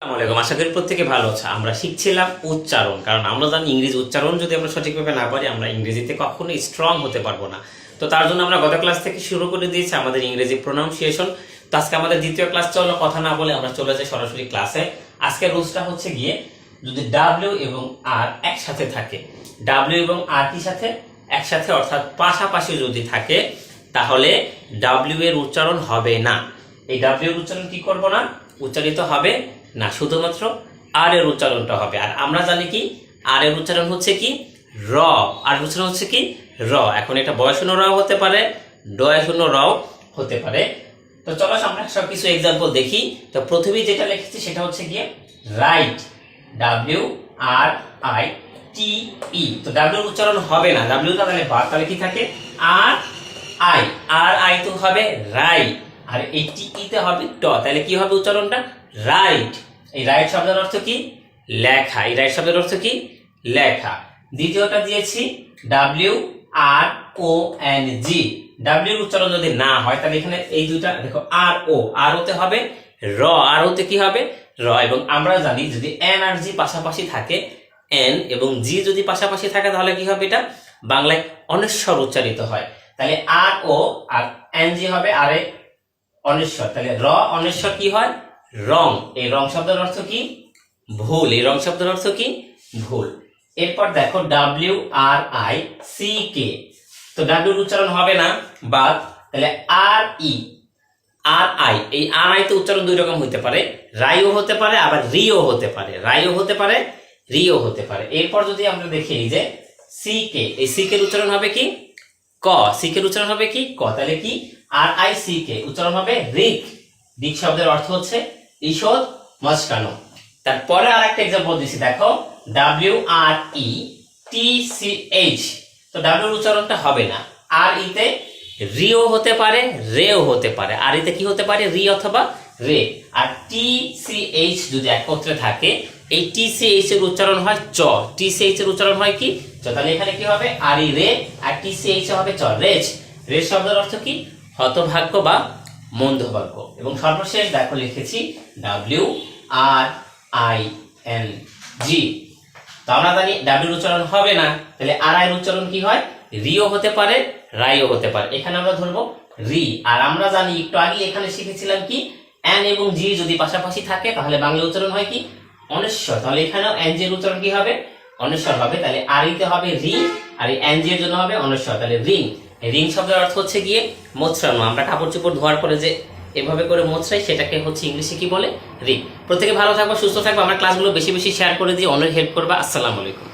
আসসালামু আলাইকুম। আশা করি প্রত্যেকে ভালো আছে। আমরা শিখছিলাম উচ্চারণ, কারণ আমরা জানি ইংরেজি উচ্চারণ যদি আমরা সঠিকভাবে না পারি, আমরা ইংরেজিতে কখনোই স্ট্রং হতে পারব না। তো তার জন্য আমরা গত ক্লাস থেকে শুরু করে দিয়েছি আমাদের ইংরেজি প্রোনাউন্সিয়েশন তো আজকে আমাদের দ্বিতীয় ক্লাস চলো কথা না বলে আমরা চলে যাই সরাসরি ক্লাসে আজকের রুলসটা হচ্ছে গিয়ে যদি ডাব্লিউ এবং আর একসাথে থাকে ডাব্লিউ এবং আর কি সাথে? একসাথে, অর্থাৎ পাশাপাশি যদি থাকে, তাহলে ডাব্লিউ এর উচ্চারণ হবে না। এই ডাব্লিউ এর উচ্চারণ কি করব না? উচ্চারিত হবে না, শুধুমাত্র আর এর উচ্চারণটা হবে। আর আমরা জানি কি আর এর উচ্চারণ হচ্ছে কি? র। আর উচ্চারণ হচ্ছে কি? র। এখন এটা বয়শূন্য র হতে পারে ডয়শূন্য রও হতে পারে। তো চলো, আমরা সব কিছু এক্সাম্পল দেখি। তো প্রথমেই যেটা লিখেছি সেটা হচ্ছে গিয়ে write W R I T E তো ডাব্লিউ উচ্চারণ হবে না। ডাব্লিউ তাহলে বাদ তাহলে কি থাকে? আর আই আর আই তো হবে রাইট আর এই টি ই তে হবে ট। তাহলে কি হবে উচ্চারণটা? রাইট এই রাইট শব্দের অর্থ কি? লেখা। এই রাইট শব্দের অর্থ কি? লেখা। দ্বিতীয়টা দিয়েছি W R O N G W উচ্চারণ যদি না হয়, তাহলে এখানে এই দুইটা, দেখো আর ও আর ওতে হবে র। আর ওতে কি হবে? র। এবং আমরা জানি যদি এন আর জি পাশাপাশি থাকে এন এবং জি যদি পাশাপাশি থাকে, তাহলে কি হবে এটা? বাংলায় অনেশ্বর উচ্চারিত হয়। তাহলে আর ও আর এন জি হবে আর এ অনেশ্বর। তাহলে র অনেশ্বর কি হয়? রং। এই রং শব্দের অর্থ কি? ভুল। এই রং শব্দের অর্থ কি? ভুল। এরপর দেখো W R I C K তো ডাব্লিউ উচ্চারণ হবে না, বাদ। তাহলে আর ই আর আই এই আর আই তো উচ্চারণ দুই রকম হতে পারে। রাইও হতে পারে, আবার রিও হতে পারে। রাইও হতে পারে, রিও হতে পারে। এরপর যদি আমরা দেখি এই যে সি কে এই সি কে উচ্চারণ হবে কি? ক। সি কে উচ্চারণ হবে কি? ক। তাহলে কি? আর আই সি কে উচ্চারণ হবে রিক রিক শব্দের অর্থ হচ্ছে ঈষৎ মস্কানো তারপরে আর একটা এক্সাম্পল দিচ্ছি দেখো W R E T C H তো ডাব্লিউর উচ্চারণটা হবে না। আর ইতে রিও হতে পারে, রেও হতে পারে। আর ইতে কি হতে পারে? রি অথবা রে। আর টি সি এইচ যদি একত্রে থাকে, এই টি সি এইচ এর উচ্চারণ হয় চ টি সি এইচ এর উচ্চারণ হয় কি? চ তাহলে এখানে কি হবে? আর ই রে। আর টি সি এইচ হবে চ রেজ। রেজ শব্দের অর্থ কি? হতভাগ্য বা মন্দভাগ্য এবং সর্বশেষ দেখো লিখেছি W R I N G তো আমরা জানি ডাব্লিউর উচ্চারণ হবে না, তাহলে আর আই উচ্চারণ কি হয়? রিও হতে পারে, রাইও হতে পারে। এখানে আমরা ধরবো রি। আর আমরা জানি একটু আগে এখানে শিখেছিলাম কি এন এবং জি যদি পাশাপাশি থাকে, তাহলে বাংলা উচ্চারণ হয় কি? অনেশ্বর। তাহলে এখানেও এন জি এর উচ্চারণ কি হবে? অনেশ্বর হবে। তাহলে আর ইতে হবে রি, আর এন জি এর জন্য হবে অনেশ্বর। তাহলে রিং। রিং শব্দের অর্থ হচ্ছে গিয়ে মোছরানো আমরা কাপড় চোপড় ধোয়ার পরে যে এভাবে করে মোছরাই সেটাকে হচ্ছে ইংলিশে কি বলে? রিং। প্রত্যেকে ভালো থাকব, সুস্থ থাকব। আমার ক্লাসগুলো বেশি বেশি শেয়ার করে দিয়ে অনেক হেল্প করবা। আসসালামু আলাইকুম।